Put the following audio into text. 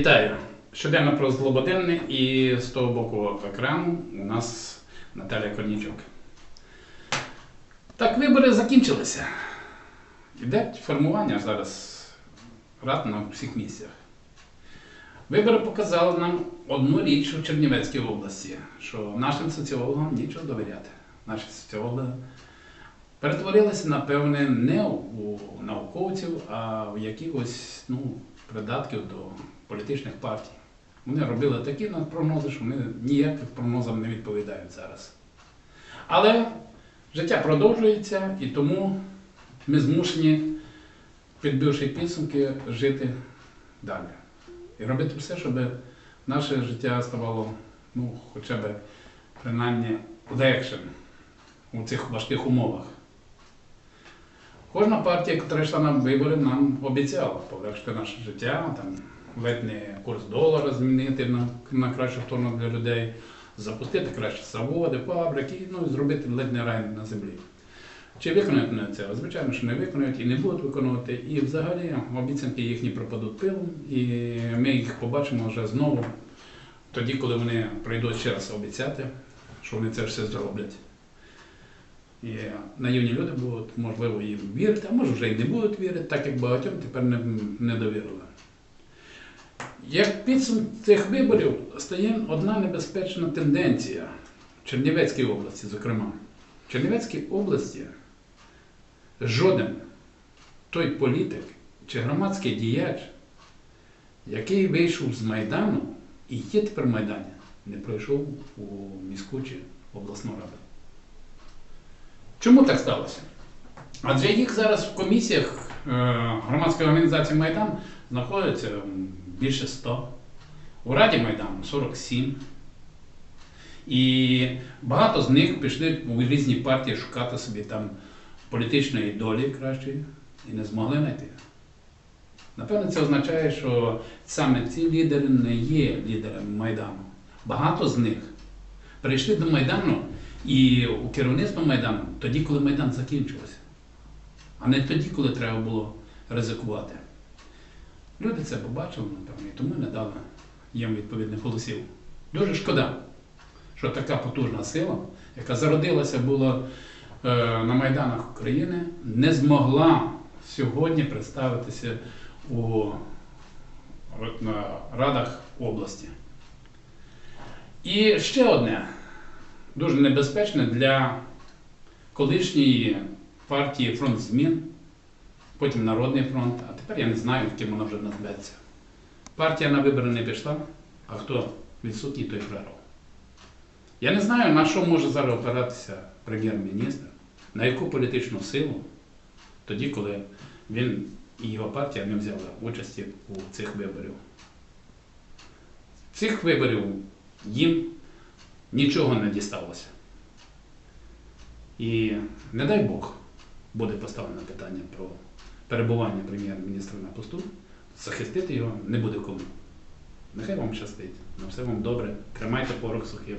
Вітаю! Щоденно про Злободенне і з того боку екрану у нас Наталя Корнічук. Так, вибори закінчилися. Іде формування зараз рад на всіх місцях. Вибори показали нам одну річ у Чернівецькій області, що нашим соціологам нічого довіряти. Наші соціологи перетворилися, напевне, не у науковців, а в якихось ну, придатків до політичних партій. Вони робили такі прогнози, що вони ніяким прогнозам не відповідають зараз. Але життя продовжується і тому ми змушені, підбивши підсумки, жити далі. І робити все, щоб наше життя ставало ну, хоча б принаймні легшим у цих важких умовах. Кожна партія, яка йшла на вибори, нам обіцяла полегшити наше життя, там, ледь не курс долара змінити на, на кращу сторону для людей, запустити кращі заводи, фабрики, ну і зробити ледь не рай на землі. Чи виконають вони це? Звичайно, що не виконують і не будуть виконувати. І взагалі обіцянки їхні пропадуть пилом, і ми їх побачимо вже знову, тоді, коли вони прийдуть ще раз обіцяти, що вони це все зроблять. І наївні люди будуть, можливо, їм вірити, а може вже й не будуть вірити, так як багатьом тепер не, не довірили. Як підсумок цих виборів стає одна небезпечна тенденція в Чернівецькій області, зокрема. В Чернівецькій області жоден той політик чи громадський діяч, який вийшов з Майдану і є тепер в Майдані, не пройшов у міську чи обласну раду. Чому так сталося? Адже їх зараз в комісіях е, громадської організації Майдан знаходиться більше 100. У Раді Майдану 47. І багато з них пішли у різні партії шукати собі там політичної долі кращої і не змогли знайти. Напевно, це означає, що саме ці лідери не є лідерами Майдану. Багато з них прийшли до Майдану і у керівництво Майдану тоді, коли Майдан закінчився, а не тоді, коли треба було ризикувати. Люди це побачили, напевно, і тому не дали їм відповідних голосів. Дуже шкода, що така потужна сила, яка зародилася була е, на Майданах України, не змогла сьогодні представитися у радах області. І ще одне дуже небезпечне для колишньої партії фронт змін, потім Народний фронт, а тепер я не знаю, ким вона вже назветься. Партія на вибори не пішла, а хто відсутній, той програв. Я не знаю, на що може зараз опиратися прем'єр-міністр, на яку політичну силу, тоді, коли він і його партія не взяли участі у цих виборів. Цих виборів їм нічого не дісталося. І не дай Бог буде поставлено питання про перебування прем'єр-міністра на посту, захистити його не буде кому. Нехай вам щастить, на все вам добре, тримайте порох сухим.